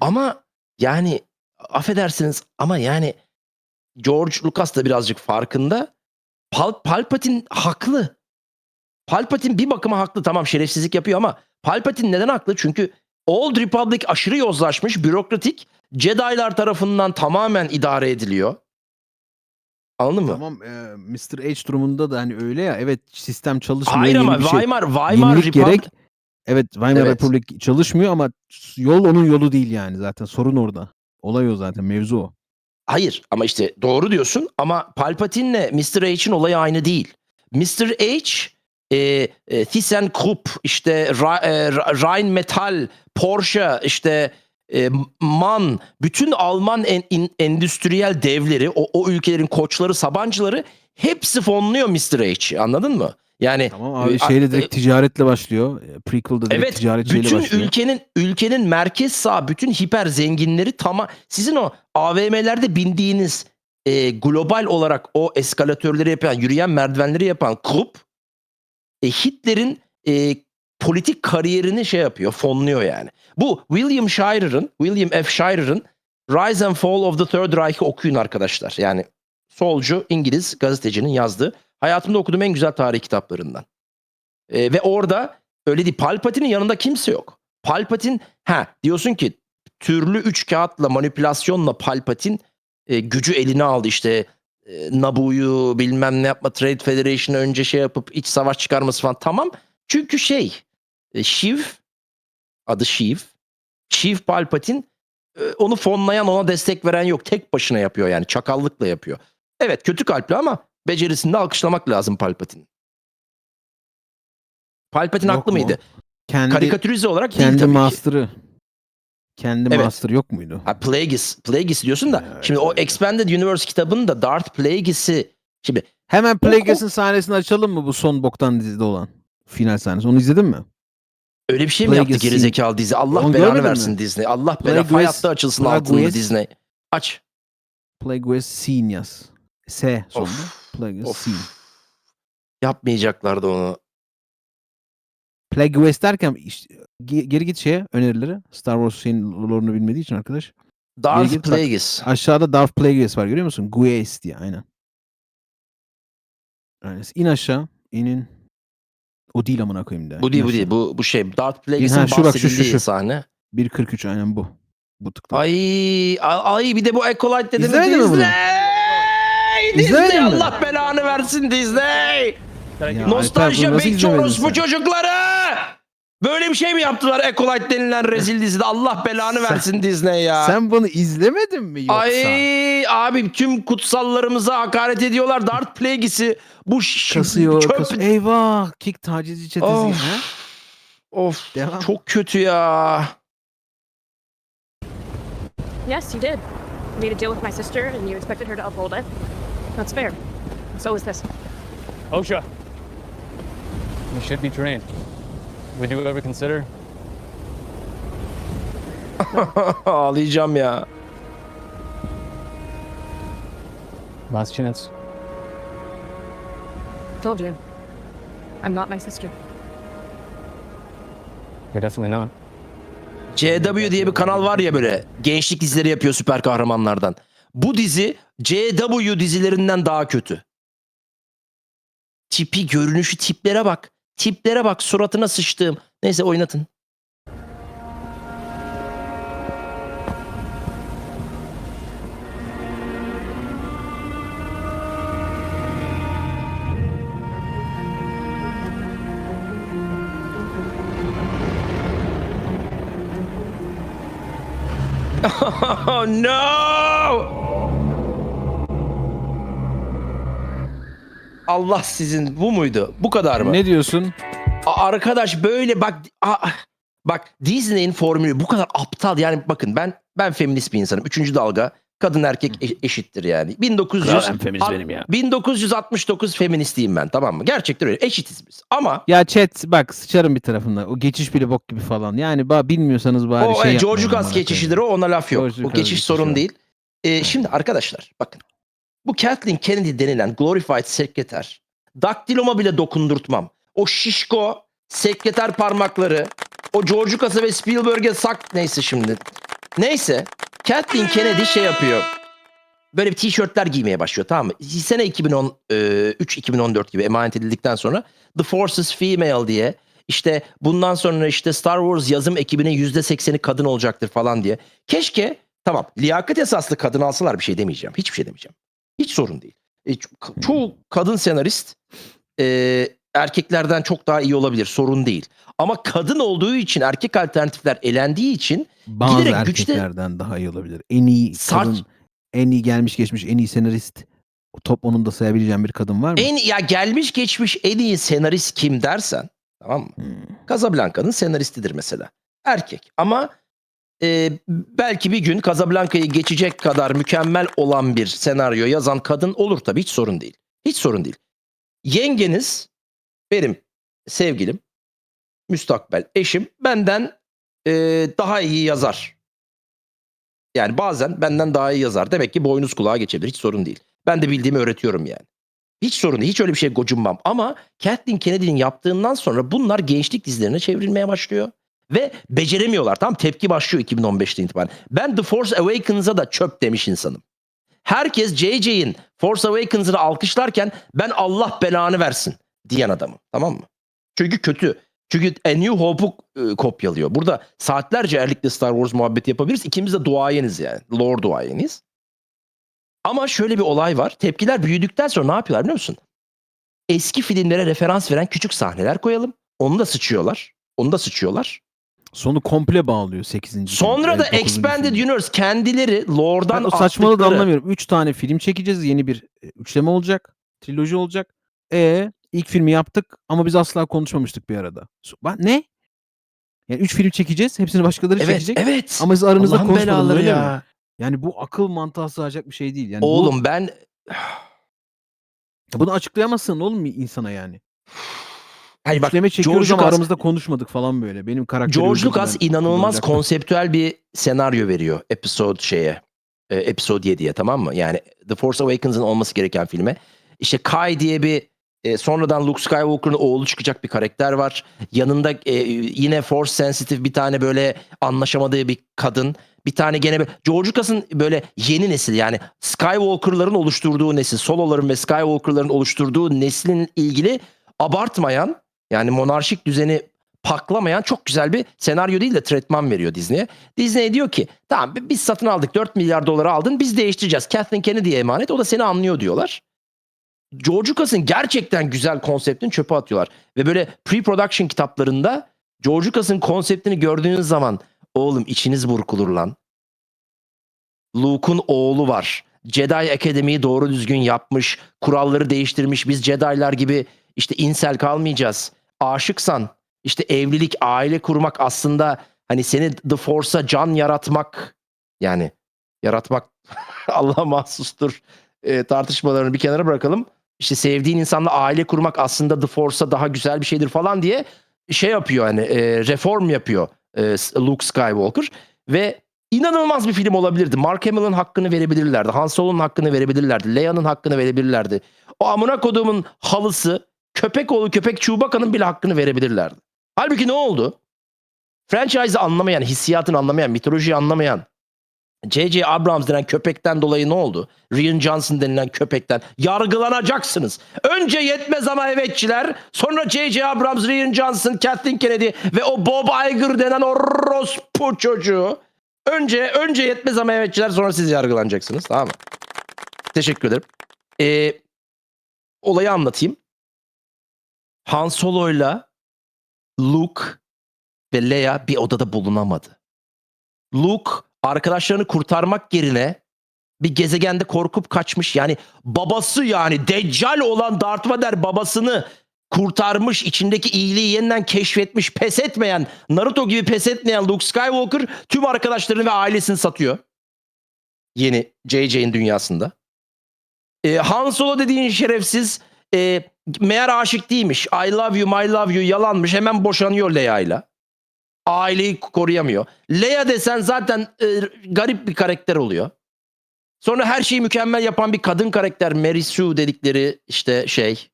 Ama yani affedersiniz ama yani George Lucas da birazcık farkında. Pal Palpatine haklı. Palpatine bir bakıma haklı. Tamam şerefsizlik yapıyor ama Palpatine neden haklı? Çünkü Old Republic aşırı yozlaşmış, bürokratik. Jedi'lar tarafından tamamen idare ediliyor. Anladın mı? Tamam e, Mr. H durumunda da hani öyle ya evet sistem çalışmıyor. Hayır ama bir şey. Weimar, Weimar Republic gerek. Evet Weimar Evet. Republic çalışmıyor ama yol onun yolu değil yani zaten sorun orada. Olay o zaten mevzu o. Hayır ama işte doğru diyorsun ama Palpatine'le Mr. H'in olayı aynı değil. Mr. H e, e, ThyssenKrupp işte Ra- e, Ra- Rheinmetall, Porsche işte e, MAN bütün Alman en- in- endüstriyel devleri o, o ülkelerin koçları Sabancıları hepsi fonluyor Mr. H anladın mı? Yani Tamam abi e, şeyle direkt ticaretle başlıyor. Prequel'da direkt Evet, ticaret şeyle bütün başlıyor. ülkenin ülkenin merkez sağ bütün hiper zenginleri tamam sizin o AVM'lerde bindiğiniz e, global olarak o eskalatörleri yapan, yürüyen merdivenleri yapan grup e, Hitler'in e, politik kariyerini şey yapıyor, fonluyor yani. Bu William Shirer'ın, William F. Shirer'ın Rise and Fall of the Third Reich'ı okuyun arkadaşlar. Yani solcu İngiliz gazetecinin yazdığı hayatımda okuduğum en güzel tarih kitaplarından. E, ve orada öyle değil. Palpatine'in yanında kimse yok. Palpatine ha diyorsun ki türlü üç kağıtla manipülasyonla Palpatine e, gücü eline aldı işte e, Naboo'yu bilmem ne yapma Trade Federation'ı önce şey yapıp iç savaş çıkarması falan tamam. Çünkü şey e, Shiv adı Shiv Shiv Palpatine e, onu fonlayan ona destek veren yok. Tek başına yapıyor yani çakallıkla yapıyor. Evet kötü kalpli ama becerisini de alkışlamak lazım Palpatine. Palpatine haklı mıydı? Kendi Karikatürize olarak değil kendi tabii ki. master'ı. Kendi Evet. master yok muydu? Ha, Plagueis. Plagueis diyorsun da. Evet, şimdi o evet. Expanded Universe kitabında Darth Plagueis'i şimdi Hemen o- Plagueis'in sahnesini açalım mı bu son boktan dizide olan? Final sahnesi. Onu izledin mi? öyle bir şey mi yaptı gerizekalı dizi? Allah Onu belanı versin mi? Disney. Allah belanı Plagueis- hayatta açılsın altında Plagueis- Disney. Aç. Plagueis yaz. S sonunda. Of. Plagueis. Scene. Yapmayacaklardı onu. Plagueis derken işte, ge- geri git şeye önerileri. Star Wars şeyin lore'unu bilmediği için arkadaş. Darth git bak. Plagueis. Aşağıda Darth Plagueis var görüyor musun? Guies diye aynen. Aynen. İn aşağı. inin. O değil amına koyayım da. Bu değil bu değil. Bu bu şey Darth Plagueis'in şu bak, şu, şu, bahsedildiği şu. sahne. 1.43 aynen bu. Bu tıkta. Ay ay bir de bu Acolyte dedi mi İzlemedin mi bunu? Disney! Disney mi? Allah belanı versin Disney! Ya Alper, Nostalji bunu nasıl bekçi izlemedin orospu sen? çocukları! Böyle bir şey mi yaptılar Acolyte denilen rezil dizide? Allah belanı versin Disney ya. Sen bunu izlemedin mi yoksa? Ay abi tüm kutsallarımıza hakaret ediyorlar. Darth Plagueis'i bu ş- kasıyor, çöp- kasıyor. Eyvah! Kick tacizci çetesi. Of. ha? Of Devam. çok kötü ya. Yes, you did. You made a deal with my sister and you expected her to uphold it. That's fair. So is this. OSHA. You should be trained. Would you ever consider? Ağlayacağım ya. Last chance. Told you. I'm not my sister. You're definitely not. CW diye bir kanal var ya böyle gençlik dizileri yapıyor süper kahramanlardan. Bu dizi CW dizilerinden daha kötü. Tipi, görünüşü, tiplere bak. Tiplere bak, suratına sıçtığım. Neyse oynatın. Oh no! Allah sizin bu muydu? Bu kadar mı? Ne diyorsun? A- Arkadaş böyle bak a- bak Disney'in formülü bu kadar aptal yani bakın ben ben feminist bir insanım. Üçüncü dalga kadın erkek e- eşittir yani. 1900 Kral en feminist benim ya. 1969 feministiyim ben tamam mı? Gerçekten öyle eşitiz biz. Ama Ya chat bak sıçarım bir tarafından. O geçiş bile bok gibi falan. Yani ba bilmiyorsanız bari o şey e, George Lucas geçişidir o ona laf yok. George o Lucas geçiş geçişi sorun o. değil. E, şimdi arkadaşlar bakın. Bu Kathleen Kennedy denilen glorified sekreter daktiloma bile dokundurtmam. O şişko sekreter parmakları o George ve Spielberg'e sak neyse şimdi. Neyse Kathleen Kennedy şey yapıyor. Böyle bir tişörtler giymeye başlıyor tamam mı? Sene 2013-2014 gibi emanet edildikten sonra The Force is Female diye işte bundan sonra işte Star Wars yazım ekibinin %80'i kadın olacaktır falan diye. Keşke tamam liyakat esaslı kadın alsalar bir şey demeyeceğim. Hiçbir şey demeyeceğim. Hiç sorun değil. E, ço- çoğu kadın senarist e, erkeklerden çok daha iyi olabilir. Sorun değil. Ama kadın olduğu için erkek alternatifler elendiği için Bazı Giderek güçte- erkeklerden daha iyi olabilir. En iyi kadın, en iyi gelmiş geçmiş en iyi senarist top onun da sayabileceğim bir kadın var mı? en ya gelmiş geçmiş en iyi senarist kim dersen tamam mı? Hmm. Casablanca'nın senaristidir mesela. Erkek ama e, belki bir gün Casablanca'yı geçecek kadar mükemmel olan bir senaryo yazan kadın olur tabii hiç sorun değil. Hiç sorun değil. Yengeniz benim sevgilim, müstakbel eşim benden e, daha iyi yazar. Yani bazen benden daha iyi yazar. Demek ki boynuz kulağa geçebilir. Hiç sorun değil. Ben de bildiğimi öğretiyorum yani. Hiç sorun değil. Hiç öyle bir şey gocunmam. Ama Kathleen Kennedy'nin yaptığından sonra bunlar gençlik dizilerine çevrilmeye başlıyor. Ve beceremiyorlar. Tamam tepki başlıyor 2015'te itibaren. Ben The Force Awakens'a da çöp demiş insanım. Herkes JJ'in Force Awakens'ını alkışlarken ben Allah belanı versin diyen adamım. Tamam mı? Çünkü kötü. Çünkü A New Hope'u e, kopyalıyor. Burada saatlerce erlikle Star Wars muhabbeti yapabiliriz. İkimiz de duayeniz yani. Lord duayeniz. Ama şöyle bir olay var. Tepkiler büyüdükten sonra ne yapıyorlar biliyor musun? Eski filmlere referans veren küçük sahneler koyalım. Onu da sıçıyorlar. Onu da sıçıyorlar. Sonu komple bağlıyor 8. Sonra da Expanded Universe kendileri lore'dan Ben o saçmalığı da attıkları- anlamıyorum. 3 tane film çekeceğiz. Yeni bir e, üçleme olacak. Triloji olacak. E ilk filmi yaptık ama biz asla konuşmamıştık bir arada. Ne? Yani 3 film çekeceğiz. Hepsini başkaları Evet, çekecek. evet. Ama siz aranızda Allah'ın konuşmadınız öyle ya. mi? Yani bu akıl mantığa sığacak bir şey değil. Yani bu- Oğlum ben bunu açıklayamazsın oğlum insana yani. Hayır bak Üçleme çekiyoruz George ama Lucas- aramızda konuşmadık falan böyle. Benim karakterim George Lucas inanılmaz konseptüel bir senaryo veriyor episode şeye. E, episode 7'ye tamam mı? Yani The Force Awakens'ın olması gereken filme. İşte Kai diye bir e, sonradan Luke Skywalker'ın oğlu çıkacak bir karakter var. Yanında e, yine Force sensitive bir tane böyle anlaşamadığı bir kadın. Bir tane gene böyle George Lucas'ın böyle yeni nesil yani Skywalker'ların oluşturduğu nesil, Solo'ların ve Skywalker'ların oluşturduğu neslin ilgili abartmayan yani monarşik düzeni paklamayan çok güzel bir senaryo değil de tretman veriyor Disney'e. Disney diyor ki tamam bi- biz satın aldık 4 milyar dolara aldın biz değiştireceğiz. Kathleen Kennedy'ye emanet o da seni anlıyor diyorlar. George Lucas'ın gerçekten güzel konseptini çöpe atıyorlar. Ve böyle pre-production kitaplarında George Lucas'ın konseptini gördüğünüz zaman oğlum içiniz burkulur lan. Luke'un oğlu var. Jedi Akademi'yi doğru düzgün yapmış. Kuralları değiştirmiş. Biz Jedi'lar gibi işte insel kalmayacağız. Aşıksan işte evlilik, aile kurmak aslında hani seni The Force'a can yaratmak yani yaratmak Allah'a mahsustur e, tartışmalarını bir kenara bırakalım. İşte sevdiğin insanla aile kurmak aslında The Force'a daha güzel bir şeydir falan diye şey yapıyor hani e, reform yapıyor e, Luke Skywalker ve inanılmaz bir film olabilirdi. Mark Hamill'ın hakkını verebilirlerdi. Han Solo'nun hakkını verebilirlerdi. Leia'nın hakkını verebilirlerdi. O amına koduğumun halısı köpek oğlu köpek Chewbacca'nın bile hakkını verebilirlerdi. Halbuki ne oldu? Franchise'ı anlamayan, hissiyatını anlamayan, mitolojiyi anlamayan J.J. Abrams denen köpekten dolayı ne oldu? Rian Johnson denilen köpekten yargılanacaksınız. Önce yetmez ama evetçiler, sonra J.J. Abrams, Rian Johnson, Kathleen Kennedy ve o Bob Iger denen o rospu çocuğu. Önce önce yetmez ama evetçiler sonra siz yargılanacaksınız. Tamam mı? Teşekkür ederim. Ee, olayı anlatayım. Han Solo'yla Luke ve Leia bir odada bulunamadı. Luke arkadaşlarını kurtarmak yerine bir gezegende korkup kaçmış. Yani babası yani Deccal olan Darth Vader babasını kurtarmış, içindeki iyiliği yeniden keşfetmiş, pes etmeyen, Naruto gibi pes etmeyen Luke Skywalker tüm arkadaşlarını ve ailesini satıyor. Yeni JJ'in dünyasında. Ee, Han Solo dediğin şerefsiz e, meğer aşık değilmiş. I love you, my love you yalanmış. Hemen boşanıyor Leia'yla. Aileyi koruyamıyor. Leia desen zaten e, garip bir karakter oluyor. Sonra her şeyi mükemmel yapan bir kadın karakter Mary Sue dedikleri işte şey.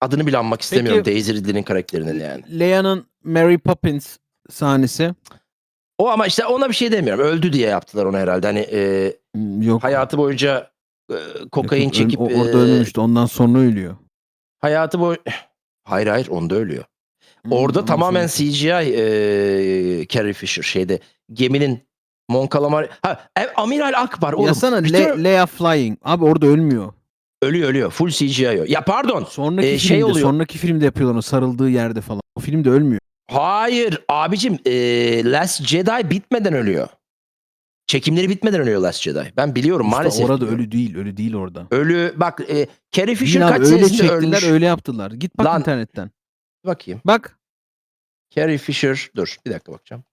Adını bile anmak istemiyorum Daisy Ridley'nin karakterinin yani. Leia'nın Mary Poppins sahnesi O ama işte ona bir şey demiyorum. Öldü diye yaptılar onu herhalde. Hani e, Yok. hayatı boyunca e, kokain yok, çekip o- orada e, ölmemişti. Ondan sonra ölüyor. Hayatı boy Hayır hayır onda ölüyor. Hmm, Orada ondan tamamen CGI e, Carrie Fisher şeyde geminin Mon Calamari ha e, Amiral Akbar oğlum. Return- Le- Leia Flying. Abi orada ölmüyor. ölüyor ölüyor. Full CGI o. Ya pardon. Sonraki filmde, şey oluyor. sonraki filmde yapıyorlar onu sarıldığı yerde falan. O filmde ölmüyor. Hayır abicim e, Last Jedi bitmeden ölüyor. Çekimleri bitmeden ölüyor Last Jedi. Ben biliyorum İşte maalesef. orada biliyorum. ölü değil, ölü değil orada. Ölü bak e, Carrie Fisher abi, kaç öyle senesinde çektiler, ölmüş. öyle yaptılar. Git bak Lan- internetten. Bakayım. Bak. Carrie Fisher dur bir dakika bakacağım.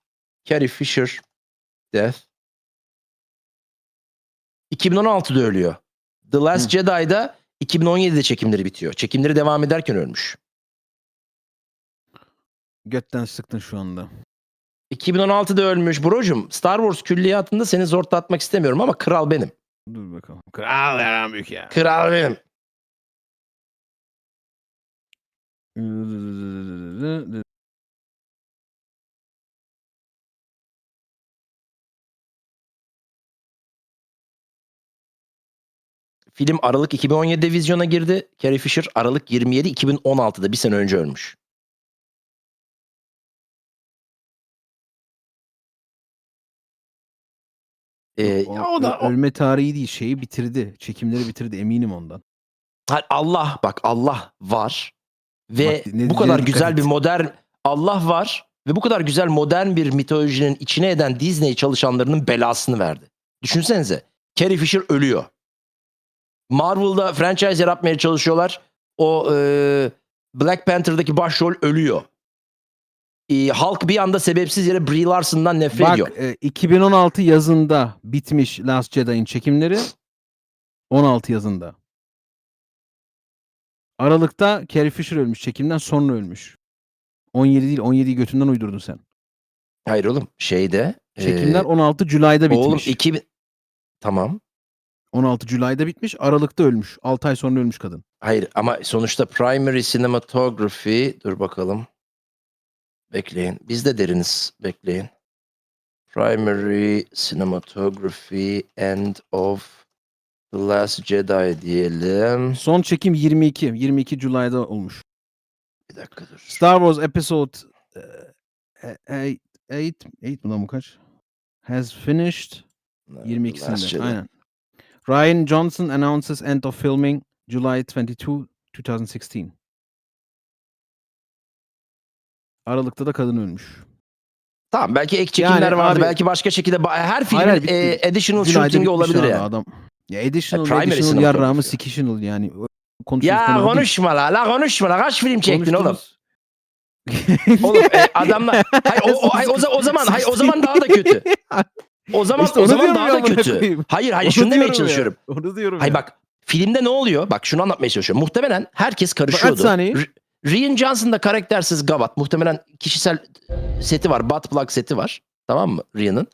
Carrie Fisher death 2016'da ölüyor. The Last Hı. Jedi'da 2017'de çekimleri bitiyor. Çekimleri devam ederken ölmüş. Götten sıktın şu anda. 2016'da ölmüş. Brocum Star Wars külliyatında seni zortlatmak istemiyorum ama kral benim. Dur bakalım. Kral yaran büyük ya. Kral benim. Film Aralık 2017'de vizyona girdi. Carrie Fisher Aralık 27 2016'da bir sene önce ölmüş. Ee, O, ya o da ö- ölme tarihi değil şeyi bitirdi. Çekimleri bitirdi eminim ondan. Ha, Allah bak Allah var ve Bak, ne bu kadar güzel dikkat bir et. modern Allah var ve bu kadar güzel modern bir mitolojinin içine eden Disney çalışanlarının belasını verdi. Düşünsenize Carrie Fisher ölüyor. Marvel'da franchise yaratmaya çalışıyorlar. O e, Black Panther'daki başrol ölüyor. E, halk bir anda sebepsiz yere Brie Larson'dan nefret ediyor. Bak e, 2016 yazında bitmiş Last Jedi'in çekimleri. 16 yazında. Aralıkta Carrie Fisher ölmüş. Çekimden sonra ölmüş. 17 değil 17'yi götünden uydurdun sen. Hayır oğlum şeyde. e, Çekimler 16 Julay'da bitmiş. oğlum 2000 Tamam. 16 Julay'da bitmiş. Aralıkta ölmüş. 6 ay sonra ölmüş kadın. Hayır ama sonuçta primary cinematography dur bakalım. Bekleyin. Biz de deriniz. Bekleyin. Primary cinematography end of The Last Jedi diyelim. Son çekim 22. 22 Julay'da olmuş. Bir dakika dur. Star Wars Episode 8 8 8 mi lan bu kaç? Has finished The Last 22'sinde. Jedi. Aynen. Ryan Johnson announces end of filming July 22, 2016. Aralıkta da kadın ölmüş. Tamam belki ek çekimler Yani vardı. abi- Belki başka şekilde ba- her filmin hayır, bitti. e, additional shooting'i bitmiş olabilir abi yani. Adam. Ya additional, primary additional sinema yarrağımı konuşuyor. sikişinal yani. Ya konu değil. konuşma la, la konuşma la. Kaç film çektin oğlum? Oğlum e, adamlar hayır, o, o, hayır, o, za- o zaman hayır, o zaman daha da kötü. O zaman İşte o onu zaman diyorum daha ya da amına kötü. koyayım. Hayır hayır Onu şunu demeye diyorum ya. çalışıyorum. Onu diyorum Hayır ya. bak filmde ne oluyor? Bak şunu anlatmaya çalışıyorum. Muhtemelen herkes karışıyordu. saniye. R- Rian Johnson da karaktersiz gavat. Muhtemelen kişisel seti var. Butt plug seti var. Tamam mı Rian'ın?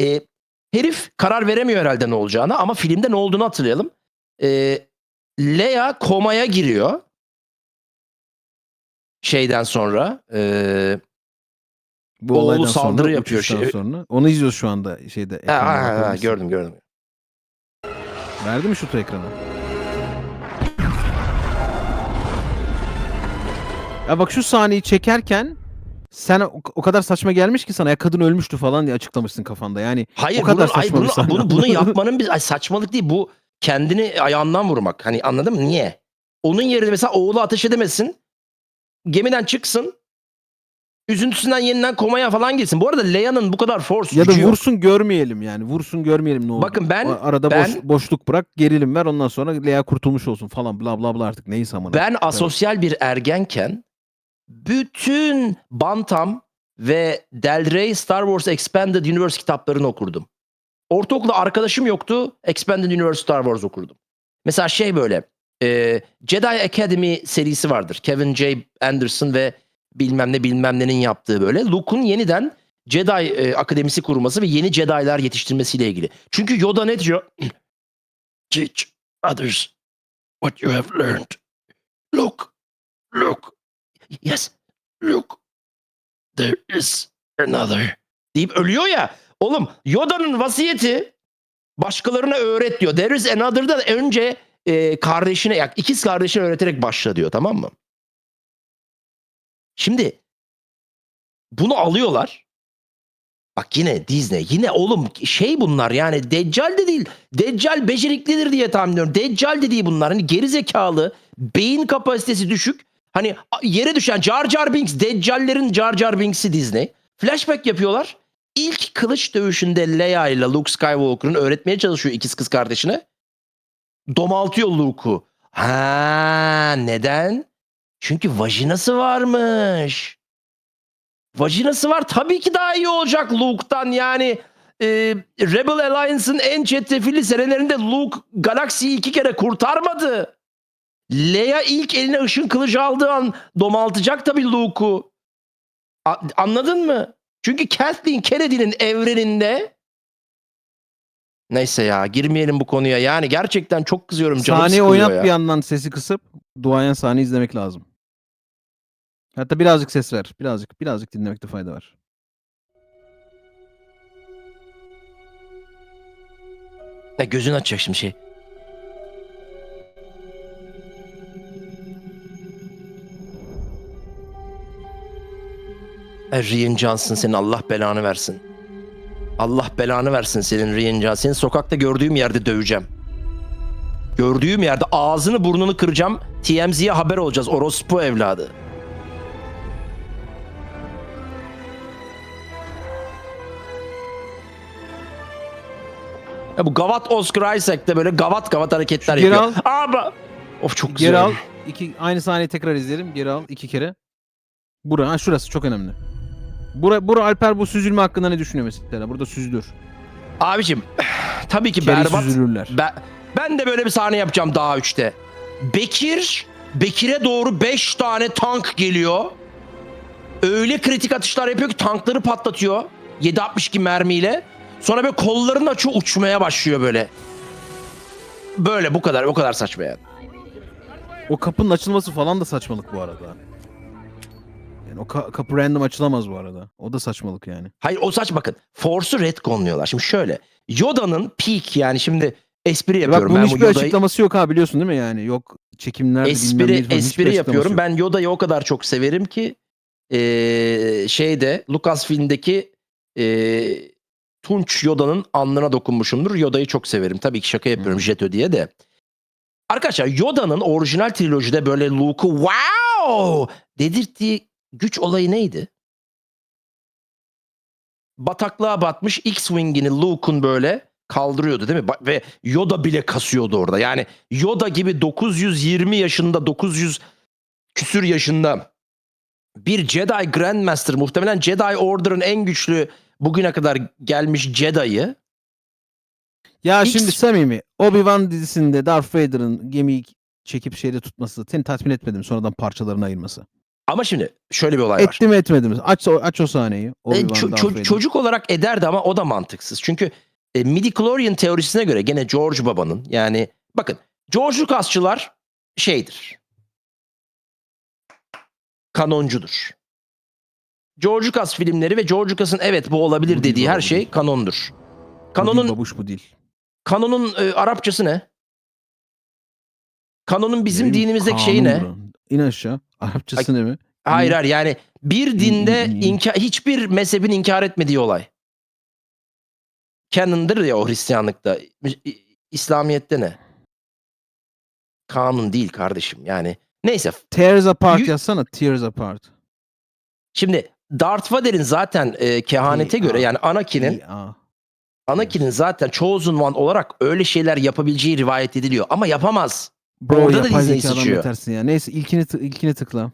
E, herif karar veremiyor herhalde ne olacağını ama filmde ne olduğunu hatırlayalım. E, Leia komaya giriyor. Şeyden sonra. E, Bu olaydan saldırı sonra, yapıyor şey- sonra. Onu izliyoruz şu anda şeyde. ha, ha, ha, gördüm gördüm. Verdi mi şutu ekrana? Ya bak şu sahneyi çekerken sen o, o kadar saçma gelmiş ki sana ya kadın ölmüştü falan diye açıklamışsın kafanda. Yani Hayır O kadar bunun, ay, saçma bir bunu, sahne. bunu, bunu yapmanın bir ay, saçmalık değil. Bu kendini ayağından vurmak. Hani anladın mı? Niye? Onun yerine mesela oğlu ateş edemesin. Gemiden çıksın. Üzüntüsünden yeniden komaya falan girsin. Bu arada Leia'nın bu kadar force ya da gücü yok. vursun görmeyelim yani. Vursun görmeyelim ne oldu. Bakın ben- arada ben- boş, boşluk bırak gerilim ver ondan sonra Lea kurtulmuş olsun falan bla bla bla artık neyse amına. Ben asosyal bir ergenken bütün Bantam ve Del Rey Star Wars Expanded Universe kitaplarını okurdum. Ortaokulda arkadaşım yoktu. Expanded Universe Star Wars okurdum. Mesela şey böyle e, Jedi Academy serisi vardır. Kevin J. Anderson ve bilmem ne bilmem nenin yaptığı böyle. Luke'un yeniden Jedi e, Akademisi kurması ve yeni Jedi'lar yetiştirmesiyle ilgili. Çünkü Yoda ne diyor? Teach others what you have learned. Look, look. Yes, look. There is another deyip ölüyor ya. Oğlum Yoda'nın vasiyeti başkalarına öğret diyor. There is another'da önce e, kardeşine, ya ikiz kardeşine öğreterek başla diyor tamam mı? Şimdi bunu alıyorlar. Bak yine Disney. Yine oğlum şey bunlar yani Deccal de değil. Deccal beceriklidir diye tahmin ediyorum. Deccal de değil bunlar. Hani geri zekalı, beyin kapasitesi düşük. Hani yere düşen Jar Jar Binks, Deccallerin Jar Jar Binks'i Disney. Flashback yapıyorlar. İlk kılıç dövüşünde Leia ile Luke Skywalker'ın öğretmeye çalışıyor ikiz kız kardeşine. Domaltıyor Luke'u. Ha neden? Çünkü vajinası varmış. Vajinası var tabii ki daha iyi olacak Luke'tan yani. e, Rebel Alliance'ın en çetrefilli senelerinde Luke galaksiyi iki kere kurtarmadı. Leia ilk eline ışın kılıcı aldığı an domaltacak tabii Luke'u. A- anladın mı? Çünkü Kathleen Kennedy'nin evreninde Neyse ya girmeyelim bu konuya. Yani gerçekten çok kızıyorum canım Sahneyi oynat ya. bir yandan sesi kısıp duayen sahne izlemek lazım. Hatta birazcık ses ver. Birazcık birazcık dinlemekte fayda var. Ya gözün açacak şimdi şey. Rian Johnson senin Allah belanı versin. Allah belanı versin senin Rian Johnson. Seni sokakta gördüğüm yerde döveceğim. Gördüğüm yerde ağzını burnunu kıracağım. TMZ'ye haber olacağız. Orospu evladı. Ya bu Gavat Oscar Isaac de böyle gavat gavat hareketler Geri yapıyor. Ama of çok güzel. Geri al. iki, aynı sahneyi tekrar izleyelim. Geri al iki kere. Bura, ha şurası çok önemli. Bura, bura Alper bu süzülme hakkında ne düşünüyor mesela? Burada süzülür. Abicim tabii ki Kere berbat. süzülürler. Ben, ben de böyle bir sahne yapacağım daha 3'te. Bekir, Bekir'e doğru 5 tane tank geliyor. Öyle kritik atışlar yapıyor ki tankları patlatıyor. 7.62 mermiyle. Sonra böyle kollarını açıyor uçmaya başlıyor böyle. Böyle bu kadar o kadar saçma yani. O kapının açılması falan da saçmalık bu arada. Yani o ka- kapı random açılamaz bu arada. O da saçmalık yani. Hayır o saç bakın. Force'u retconluyorlar. Şimdi şöyle. Yoda'nın peak yani şimdi espri Bak yapıyorum. bunun ben bu hiçbir Yoda'yı- açıklaması yok ha biliyorsun değil mi yani? Yok çekimler bilmem espri falan, hiçbir espri açıklaması yapıyorum. yok. Ben Yoda'yı o kadar çok severim ki eee şeyde Lucasfilm'deki eee Tunç Yoda'nın alnına dokunmuşumdur. Yoda'yı çok severim. Tabii ki şaka yapıyorum. Jeto diye de. Arkadaşlar Yoda'nın orijinal trilojide böyle Luke'u wow dedirttiği güç olayı neydi? Bataklığa batmış X-Wing'ini Luke'un böyle kaldırıyordu değil mi? Ve Yoda bile kasıyordu orada. Yani Yoda gibi 920 yaşında 900 küsür yaşında bir Jedi Grandmaster muhtemelen Jedi Order'ın en güçlü bugüne kadar gelmiş Jedi'yi Ya X- şimdi samimi Obi-Wan dizisinde Darth Vader'ın gemiyi çekip şeyde tutması seni tatmin etmedi mi? Sonradan parçalarına ayırması. Ama şimdi şöyle bir olay var. Etti mi etmedi mi? Aç, o- aç o sahneyi. E, Obi-Wan, ço- ço- çocuk olarak ederdi ama o da mantıksız. Çünkü e, midi-chlorian teorisine göre gene George Baba'nın yani bakın George Lucas'çılar şeydir. Kanoncudur. George Lucas filmleri ve George Lucas'ın evet bu olabilir Bu değil dediği her bu şey kanondur. Kanonun babuş bu değil. kanonun e, Arapçası ne? Kanonun bizim bileyim, dinimizdeki şeyi ne? İn aşağı. Arapçası ne mi? Hayır hayır yani bir dinde inka- hiçbir mezhebin inkar etmediği olay. Canon'dır ya o Hristiyanlıkta. İslamiyet'te ne? Kanun değil kardeşim yani. Neyse Tears apart Yü- yazsana. Tears apart. şimdi Darth Vader'in zaten e, kehanete T- göre A- yani Anakin'in İyi, Anakin'in zaten Chosen One olarak öyle şeyler yapabileceği rivayet ediliyor ama yapamaz. Bro Orada da yapay Disney zekadan sıçıyor. betersin ya. Neyse ilkini, tı- ilkini tıkla.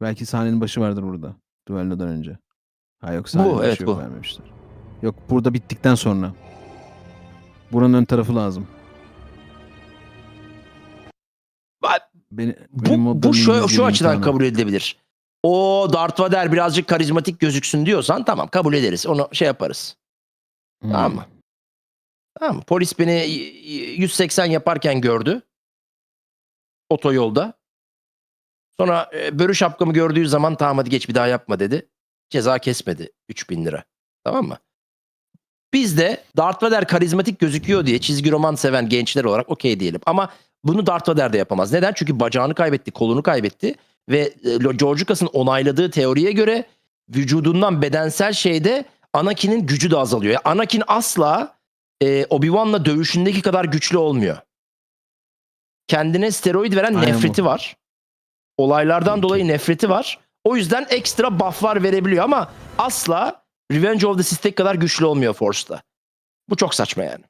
Belki sahnenin başı vardır burada. Duello'dan önce. Ha yok sahnenin başı evet, yok bu. vermemişler. Yok burada bittikten sonra. Buranın ön tarafı lazım. Ba- Beni, benim Bu, modda bu şu, şu açıdan imtihanım. kabul edilebilir. O Darth Vader birazcık karizmatik gözüksün diyorsan tamam kabul ederiz. Onu şey yaparız. Hmm. Tamam mı? Tamam? Polis beni y- y- 180 yaparken gördü. Otoyolda. Sonra e, börü şapkamı gördüğü zaman tamam hadi geç bir daha yapma dedi. Ceza kesmedi 3000 lira. Tamam mı? Biz de Darth Vader karizmatik gözüküyor diye çizgi roman seven gençler olarak okey diyelim. Ama bunu Darth Vader de yapamaz. Neden? Çünkü bacağını kaybetti, kolunu kaybetti. Ve e, George Lucas'ın onayladığı teoriye göre vücudundan bedensel şeyde Anakin'in gücü de azalıyor. Yani Anakin asla e, Obi-Wan'la dövüşündeki kadar güçlü olmuyor. Kendine steroid veren Aynen bu. nefreti var. Olaylardan Peki. dolayı nefreti var. O yüzden ekstra bufflar verebiliyor ama asla Revenge of the Sith'teki kadar güçlü olmuyor Force'da. Bu çok saçma yani.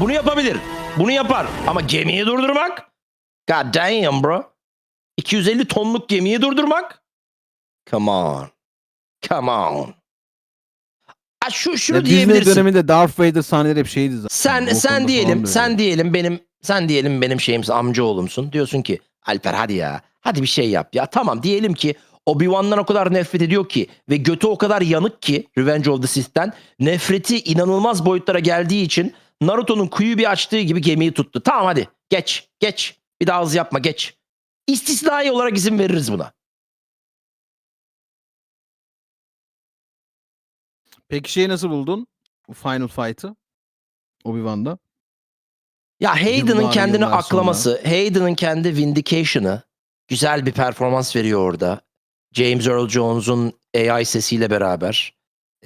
Bunu yapabilir. Bunu yapar. Ama gemiyi durdurmak? God damn bro. 250 tonluk gemiyi durdurmak? Come on. Come on. Ha şu şunu Ya Disney diyebilirsin. döneminde Darth Vader sahneleri hep şeydi zaten. Sen O sen diyelim, sen diyelim benim sen diyelim benim şeyimsin, amcaoğlumsun. Diyorsun ki Alper hadi ya. Hadi bir şey yap ya. Tamam diyelim ki Obi-Wan'dan o kadar nefret ediyor ki ve götü o kadar yanık ki Revenge of the Sith'ten nefreti inanılmaz boyutlara geldiği için Naruto'nun kuyu bir açtığı gibi gemiyi tuttu. Tamam hadi geç geç. Bir daha hız yapma geç. İstisnai olarak izin veririz buna. Peki şeyi nasıl buldun? Bu Final Fight'ı. Obi-Wan'da. Ya Hayden'ın kendini yıllar aklaması, Hayden'ın kendi vindication'ı güzel bir performans veriyor orada. James Earl Jones'un AI sesiyle beraber.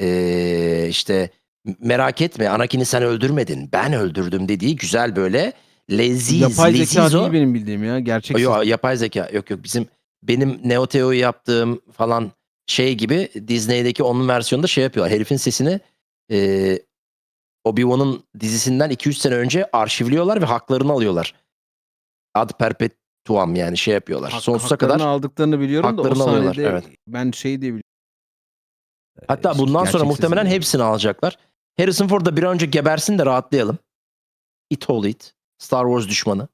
Ee, işte merak etme Anakin'i sen öldürmedin ben öldürdüm dediği güzel böyle leziz, Yapay leziz zeka o. değil benim bildiğim ya. Gerçek Yok yapay zeka yok yok bizim benim Neo Teo'yu yaptığım falan şey gibi Disney'deki onun versiyonunda şey yapıyorlar. Herifin sesini e, Obi-Wan'ın dizisinden 2-3 sene önce arşivliyorlar ve haklarını alıyorlar. Ad perpetuam yani şey yapıyorlar. Hak- Sonsuza haklarını kadar. aldıklarını biliyorum da o Haklarını alıyorlar, sahnede evet. ben şey diye biliyorum. Hatta bundan sonra muhtemelen hepsini alacaklar. Harrison Ford da bir an önce gebersin de rahatlayalım. It all it. Star Wars düşmanı.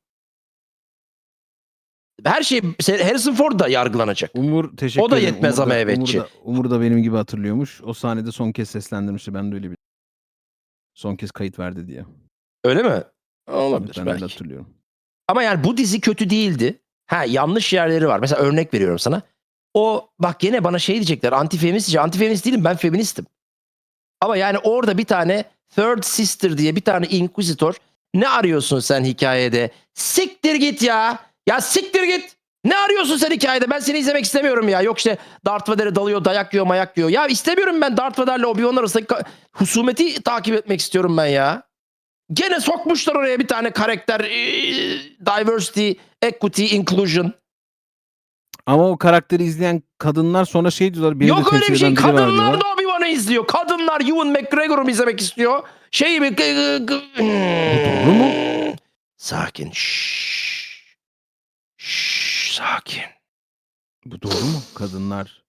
Her şey Harrison Ford da yargılanacak. Umur teşekkür O da ederim. yetmez ama evetçi. Umur da, Umur da benim gibi hatırlıyormuş. O sahnede son kez seslendirmişti. Ben de öyle bir son kez kayıt verdi diye. Öyle mi? Olabilir ben belki. hatırlıyorum. Ama yani bu dizi kötü değildi. Ha yanlış yerleri var. Mesela örnek veriyorum sana. O bak gene bana şey diyecekler. Antifeminist diyecek. Antifeminist değilim ben feministim. Ama yani orada bir tane Third Sister diye bir tane Inquisitor. Ne arıyorsun sen hikayede? Siktir git ya. Ya siktir git. Ne arıyorsun sen hikayede? Ben seni izlemek istemiyorum ya. Yok işte Darth Vader'e dalıyor, dayak yiyor, mayak yiyor. Ya istemiyorum ben Darth Vader'le Obi-Wan arasındaki husumeti takip etmek istiyorum ben ya. Gene sokmuşlar oraya bir tane karakter eee, diversity, equity, inclusion. Ama o karakteri izleyen kadınlar sonra şey diyorlar. Yok öyle bir şey. Kadınlar da Obi-Wan'ı izliyor. Kadınlar Ewan McGregor'u mu izlemek istiyor? Şey mi? doğru mu? Sakin. Şşş. Şşş, sakin. Bu doğru mu? Kadınlar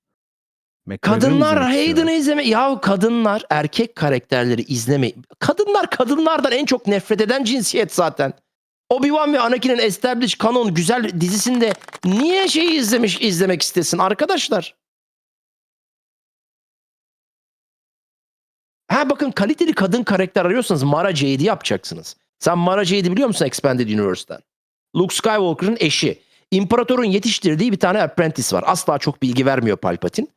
McGregor'ı Kadınlar izlemek Hayden'ı istiyorlar. izleme. Ya kadınlar erkek karakterleri izleme. Kadınlar kadınlardan en çok nefret eden cinsiyet zaten. Obi-Wan ve Anakin'in Established Canon güzel dizisinde niye şeyi izlemiş izlemek istesin arkadaşlar? Ha bakın kaliteli kadın karakter arıyorsanız Mara Jade'i yapacaksınız. Sen Mara Jade'i biliyor musun Expanded Universe'ten? Luke Skywalker'ın eşi. İmparatorun yetiştirdiği bir tane apprentice var. Asla çok bilgi vermiyor Palpatine.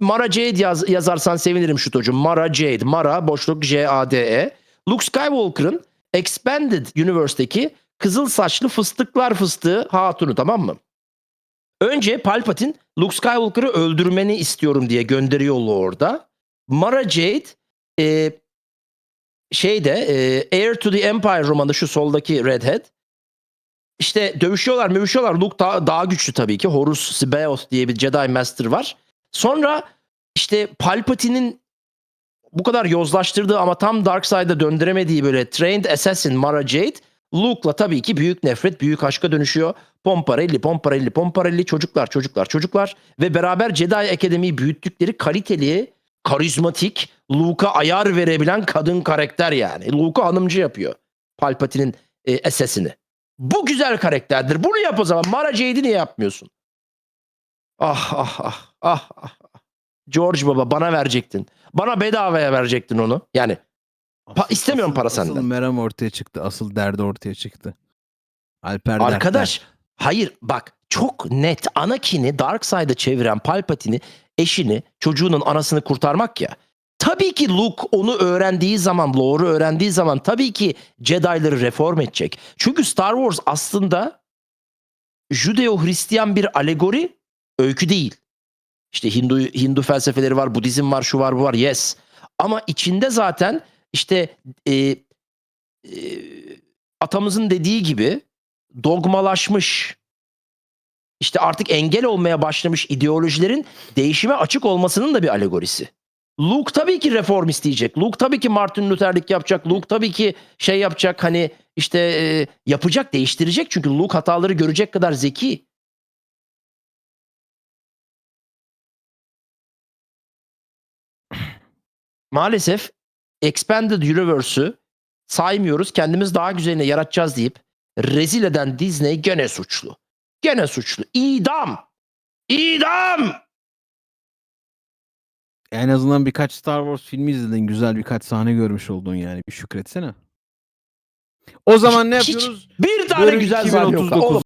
Mara Jade yaz, yazarsan sevinirim şu Mara Jade. Mara boşluk J-A-D-E. Luke Skywalker'ın Expanded Universe'deki kızıl saçlı fıstıklar fıstığı hatunu tamam mı? Önce Palpatine Luke Skywalker'ı öldürmeni istiyorum diye gönderiyor orada. Mara Jade e, şeyde e, Heir to the Empire romanı şu soldaki Redhead. İşte dövüşüyorlar mövüşüyorlar. Luke daha, daha güçlü tabii ki. Horus Sibaeoth diye bir Jedi Master var. Sonra işte Palpatine'in bu kadar yozlaştırdığı ama tam Dark Side'a döndüremediği böyle Trained Assassin Mara Jade Luke'la tabii ki büyük nefret, büyük aşka dönüşüyor. Pomparelli, Pomparelli, Pomparelli çocuklar, çocuklar, çocuklar ve beraber Jedi Akademi'yi büyüttükleri kaliteli, karizmatik, Luke'a ayar verebilen kadın karakter yani. Luke'u hanımcı yapıyor. Palpatine'in e, assassin'i. Bu güzel karakterdir. Bunu yap o zaman. Mara Jade'i niye yapmıyorsun? Ah ah ah ah ah. George Baba bana verecektin. Bana bedavaya verecektin onu. Yani Pa- istemiyorum para asıl senden. meram ortaya çıktı. Asıl derdi ortaya çıktı. Alper arkadaş hayır bak çok net Anakin'i Darkseid'a çeviren Palpatine'i eşini çocuğunun anasını kurtarmak ya. Tabii ki Luke onu öğrendiği zaman, lore'u öğrendiği zaman tabii ki Jedi'ları reform edecek. Çünkü Star Wars aslında Judeo-Hristiyan bir alegori, öykü değil. İşte Hindu Hindu felsefeleri var, Budizm var, şu var, bu var. Yes. Ama içinde zaten işte e, e, atamızın dediği gibi dogmalaşmış işte artık engel olmaya başlamış ideolojilerin değişime açık olmasının da bir alegorisi. Luke tabii ki reform isteyecek. Luke tabii ki Martin Luther'lik yapacak. Luke tabii ki şey yapacak hani işte e, yapacak, değiştirecek. Çünkü Luke hataları görecek kadar zeki. Maalesef Expanded Universe'ü saymıyoruz. Kendimiz daha güzelini yaratacağız deyip rezil eden Disney gene suçlu. Gene suçlu. İdam. İdam. En azından birkaç Star Wars filmi izledin. Güzel birkaç sahne görmüş oldun yani. Bir şükretsene. O zaman ne Hiç- yapıyoruz? Bir tane Bölüm güzel sahne yok. 2039. Oğlum